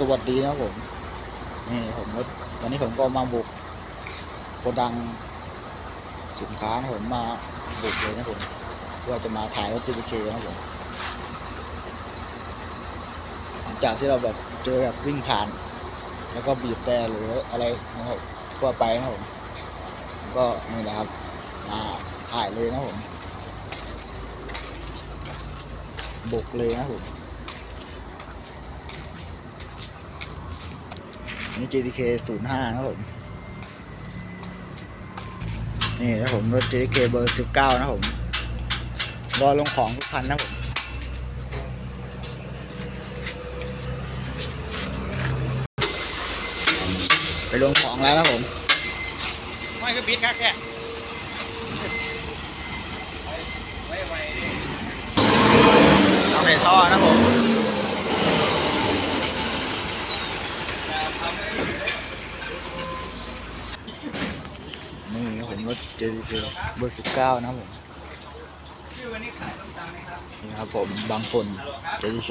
สวัสดีนะครับผมนี่ผมก็ตอนนี้ผมก็มาบุกโกดังสินค้านะผมมาบุกเลยนะผมเพื่อจะมาถ่ายรถ GTK นะครับผมหลังจากที่เราแบบเจอแบบวิ่งผ่าน แล้วก็บีบแต่หรืออะไรนะครับทั่วไปนะผมผมก็นี่แหละครับมาถ่ายเลยนะผมบุกเลยนะผม นี่ GTK 05 นะครับผม นี่นะครับผมรถ GTK เบอร์ 19 นะครับผม รอลงของทุกคันนะครับผมไปลงของแล้วนะครับผม ไม่ก็บิดครับแค่ไว้ไว้เอาใส่ท่อนะค รถเจดีเบอร์สิบเก้านะผมนี่ครับผมบางฝนเจดีเค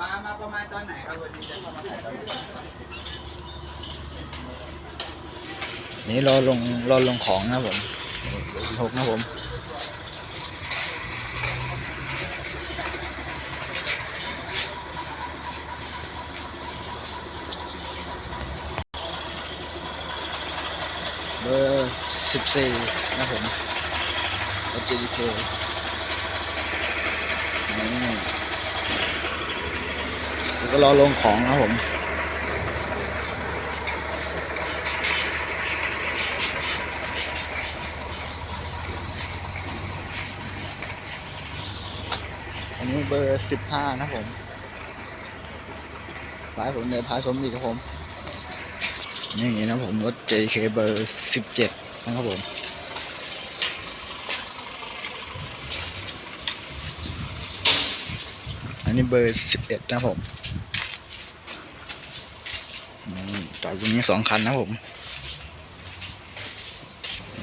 มามาประมาณตอนไหนครับวันนี้จะมาถ่ายตอนนี้รอลงรอลงของนะผมหกนะผม เบอร์ 14 นะครับผมรถ JDK นี่แล้วก็รอลงของนะผมอันนี้เบอร์สิบห้านะผมพายผมเดี๋ยวพายผมอีกครับผม นี่นะผมรถ JK เบอร์สิบเจ็ด นะครับผมอันนี้เบอร์สิบเอ็ดนะครับผมนี่จอดตรงนี้สองคันนะครับผม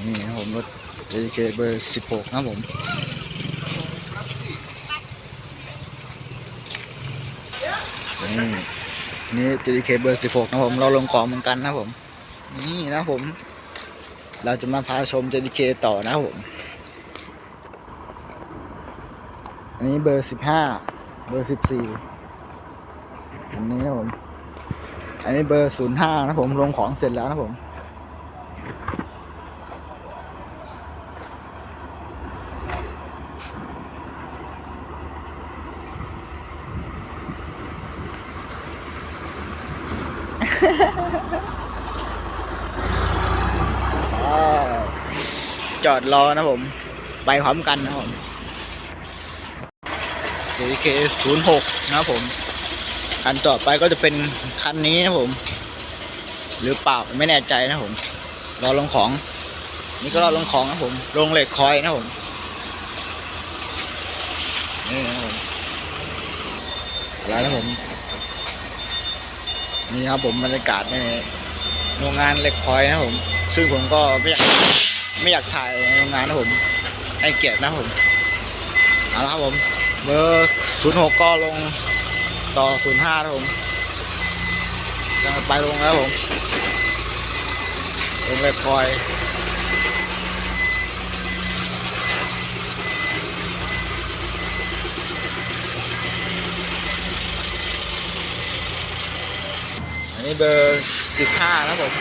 นี่นะผมรถ JK เบอร์สิบหกนะครับผมนี่นี่ JDK เบอร์16นะผมเราลงของเหมือนกันนะผม นี่นะผม เราจะมาพาชม JDK ต่อนะผมอันนี้เบอร์15เบอร์14อันนี้นะผม อันนี้เบอร์05นย์ห้านะผมลงของเสร็จแล้วนะผมอ่า จอดรอนะผม ไปพร้อมกันนะครับผม JK 0 6นะครับผมคันต่อไปก็จะเป็นคันนี้นะผม หรือเปล่าไม่แน่ใจนะผมรอลงของนี่ก็รอลงของนะผมลงเหล็กคอยนะผมนี่นะผมอะไรนะผมนี่ครับผมบรรยากาศในโรงงานเหล็กคอยนะผม ซึ่งผมก็ไม่อยาก ไม่อยากถ่ายโรงงานนะผมให้เกียรตินะผมเอาละครับผมเบอร์ศูนย์หกก็ลงต่อศูนย์ห้านะผมจะไปลงแล้วผมลงเหล็กคอยอันนี้เบอร์สิบห้านะผม